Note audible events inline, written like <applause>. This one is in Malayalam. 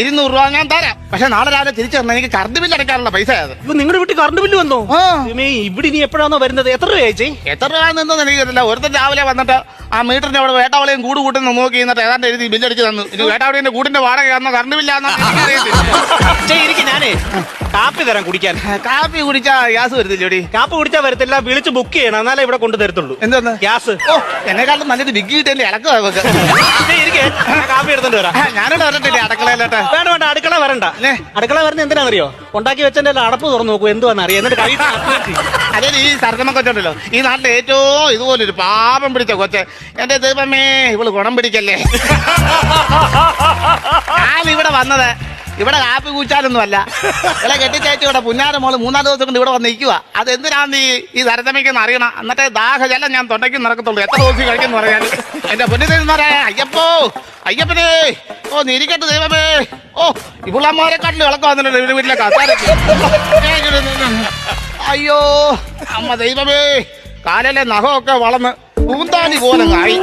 ഇരുന്നൂറ് രൂപ ഞാൻ തരാം. പക്ഷെ നാളെ രാവിലെ തിരിച്ചു തരണം എനിക്ക് കറണ്ട് ബില്ല് അടയ്ക്കാനുള്ള പൈസ അത് ഇപ്പൊ നിങ്ങളുടെ വീട്ടിൽ കറണ്ട് ബില്ല് വന്നോ. ദൈവമേ, ഇവിടെ ഇനി എപ്പോഴാണോ വരുന്നത്? എത്ര രൂപ ചേച്ചി? എത്ര രൂപ നിന്നെന്ന് എനിക്കറിയില്ല. ഒരുത്തൻ രാവിലെ വന്നിട്ട് ആ മീറ്ററിന്റെ അവിടെ വേട്ടാവളയും കൂട് കൂട്ടുന്ന നോക്കി എന്നിട്ട് ഏതാണ്ട് എഴുതി ബില്ല് അടിച്ച് തന്നു. ഇനി വേട്ടാവളിന്റെ കൂടിന്റെ വാടക ആണോ കറണ്ട് ബില്ല ചേ ഞാനേ. കാപ്പി തരാം കുടിക്കാൻ. കാപ്പി കുടിച്ചാ ഗ്യാസ് വരുന്നില്ലോടി കാപ്പി കുടിച്ചാൽ വരത്തില്ല വിളിച്ച് ബുക്ക് ചെയ്യണം. എന്നാലേ ഇവിടെ കൊണ്ടു തരത്തുള്ളൂ. എന്തോന്ന് ഗ്യാസ്. ഓ എന്നെക്കാളും നല്ലത് ബിഗ് കിട്ടല്ലേ ഇളക്കുക നമുക്ക് <laughs> ഇരിക്ക്. കാപ്പി എടുത്തോണ്ട് വരാം. ഞാനിവിടെ വരട്ടില്ലേ അടുക്കളയിലോട്ട്. വേണ്ട വേണ്ട അടുക്കള വരണ്ട? അടുക്കള വരുന്ന എന്തിനാണെന്നറിയോ ഉണ്ടാക്കി വെച്ചതിന്റെ അടപ്പ് തുറന്നു നോക്കൂ. എന്തുവാന്ന് അറിയാം. എന്നിട്ട് അതെ ഈ സർഗമ കൊച്ചുണ്ടല്ലോ. ഈ നാട്ടിലെ ഏറ്റവും ഇതുപോലൊരു പാപം പിടിച്ച കൊച്ച്. എന്റെ ദൈവമേ ഇവൾ ഗുണം പിടിക്കല്ലേ? <laughs> ഞാൻ ഇവിടെ വന്നത് ഇവിടെ കാപ്പി കൂച്ചാലൊന്നും അല്ല ഇവിടെ കെട്ടിച്ചേച്ചി ഇവിടെ പുന്നാര മോൾ മൂന്നാം ദിവസം കൊണ്ട് ഇവിടെ വന്ന് നിൽക്കുക അത് എന്തിനാന്ന് ഈ ഈ തരതമയ്ക്കെന്ന് അറിയണം? എന്നിട്ട് ദാഹജലം ഞാൻ തൊണ്ടയ്ക്ക് നടക്കത്തുള്ളൂ എത്ര ദിവസം കഴിക്കുന്നു പറയാൻ എന്റെ പൊന്നു പറയാ അയ്യപ്പോ അയ്യപ്പനേ. ഓ നിരിക്കട്ടെ ദൈവമേ. ഓ ഇവിളമാരെക്കാട്ടിലും ഇളക്കം വന്നിട്ടുണ്ട് ഇവരുടെ വീട്ടിലെ കസാരക്ക് അയ്യോ അമ്മ ദൈവമേ. കാലിലെ നഖമൊക്കെ വളർന്ന് പൂന്താനി പോലെ ആയി.